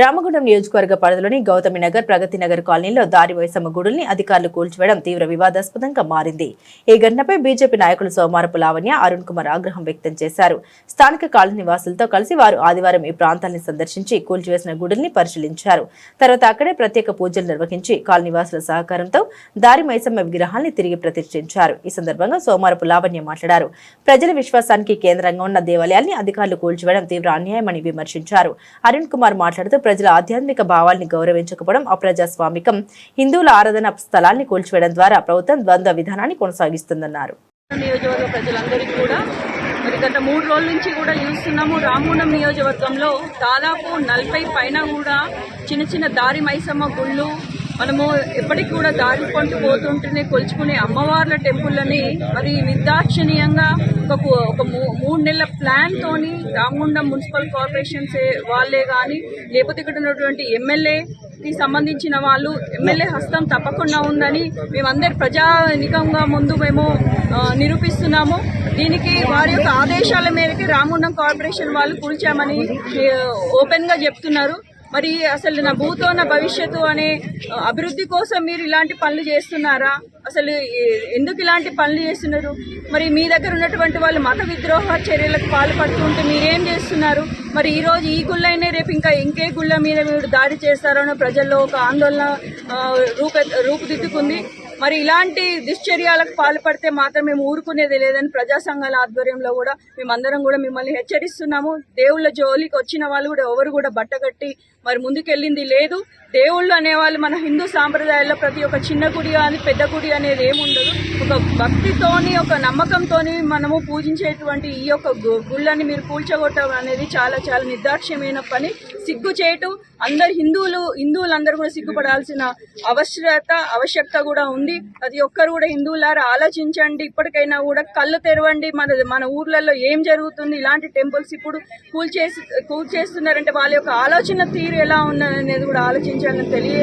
రామగుండం నియోజకవర్గ పరిధిలోని గౌతమి నగర్ ప్రగతి నగర్ కాలనీలో దారి వైసమ్మ గుడుల్ని అధికారులు కూల్చివేయడం తీవ్ర వివాదాస్పదంగా మారింది. ఈ ఘటనపై బీజేపీ నాయకులు సోమారపు లావణ్య అరుణ్ కుమార్ ఆగ్రహం వ్యక్తం చేశారు. స్థానిక కాలనీ నివాసులతో కలిసి వారు ఆదివారం ఈ ప్రాంతాన్ని సందర్శించి కూల్చివేసిన గుడుల్ని పరిశీలించారు. తర్వాత అక్కడే ప్రత్యేక పూజలు నిర్వహించి కాలనీవాసుల సహకారంతో దారి మైసమ్మ విగ్రహాన్ని తిరిగి ప్రతిష్ఠించారు. ఈ సందర్భంగా సోమారపు లావణ్య మాట్లాడారు. ప్రజల విశ్వాసానికి కేంద్రంగా ఉన్న దేవాలయాన్ని అధికారులు కూల్చివేయడం తీవ్ర అన్యాయమని విమర్శించారు. అరుణ్ కుమార్ మాట్లాడుతూ ప్రజల ఆధ్యాత్మిక భావాల్ని గౌరవించకపోవడం అప్రజాస్వామికం. హిందువుల ఆరాధన స్థలాల్ని కూల్చివేయడం ద్వారా ప్రభుత్వం ద్వంద్వ విధానాన్ని కొనసాగిస్తుందన్నారు. నియోజకవర్గ ప్రజలందరికీ కూడా మరి గత మూడు రోజుల నుంచి కూడా చూస్తున్నాము రామగుండం నియోజకవర్గంలో దాదాపు నలభై పైన కూడా చిన్న చిన్న దారి మైసమ్మ గుళ్ళు మనము ఎప్పటికి కూడా దారి కొంటూ పోతుంటేనే కొలుచుకునే అమ్మవార్ల టెంపుల్ని మరి నిర్దాక్షిణీయంగా ఒక ఒక మూ- మూడు నెలల ప్లాన్ తోని రామగుండం మున్సిపల్ కార్పొరేషన్స్ వాళ్ళే కానీ లేకపోతే ఇక్కడ ఉన్నటువంటి ఎమ్మెల్యే కి సంబంధించిన వాళ్ళు ఎమ్మెల్యే హస్తం తప్పకుండా ఉందని మేమందరి ప్రజానికంగా ముందు మేము నిరూపిస్తున్నాము. దీనికి వారి యొక్క ఆదేశాల మేరకు రామగుండం కార్పొరేషన్ వాళ్ళు కూల్చామని ఓపెన్గా చెప్తున్నారు. మరి అసలు నా భూతో నా భవిష్యత్తు అనే అభివృద్ధి కోసం మీరు ఇలాంటి పనులు చేస్తున్నారా? అసలు ఎందుకు ఇలాంటి పనులు చేస్తున్నారు? మరి మీ దగ్గర ఉన్నటువంటి వాళ్ళు మత విద్రోహ చర్యలకు పాల్పడుతుంటే మీరేం చేస్తున్నారు? మరి ఈరోజు ఈ గుళ్ళైనా రేపు ఇంకా ఇంకే గుళ్ళ మీద మీరు దాడి చేస్తారనో ప్రజల్లో ఒక ఆందోళన రూప రూపుదిద్దుకుంది. మరి ఇలాంటి దుశ్చర్యాలకు పాల్పడితే మాత్రం మేము ఊరుకునేది లేదని ప్రజా సంఘాల ఆధ్వర్యంలో కూడా మేమందరం కూడా మిమ్మల్ని హెచ్చరిస్తున్నాము. దేవుళ్ళ జోలికి వచ్చిన వాళ్ళు కూడా ఎవరు కూడా బట్టగట్టి మరి ముందుకెళ్ళింది లేదు. దేవుళ్ళు అనేవాళ్ళు మన హిందూ సాంప్రదాయాల్లో ప్రతి ఒక్క చిన్న గుడి కానీ పెద్ద గుడి అనేది ఏముండదు. ఒక భక్తితోని ఒక నమ్మకంతోని మనము పూజించేటువంటి ఈ యొక్క గుళ్ళని మీరు కూల్చగొట్టడం అనేది చాలా చాలా నిర్దాక్ష్యమైన పని. సిగ్గు చేయటం అందరు హిందువులు హిందువులందరూ కూడా సిగ్గుపడాల్సిన అవసరత ఆవశ్యకత కూడా ఉంది. ప్రతి ఒక్కరు కూడా హిందువులారా ఆలోచించండి. ఇప్పటికైనా కూడా కళ్ళు తెరవండి. మన మన ఊర్లలో ఏం జరుగుతుంది? ఇలాంటి టెంపుల్స్ ఇప్పుడు కూల్ చేసి కూల్ చేస్తున్నారంటే వాళ్ళ యొక్క ఆలోచన తీరు ఎలా ఉన్నదనేది కూడా ఆలోచించాలని తెలియ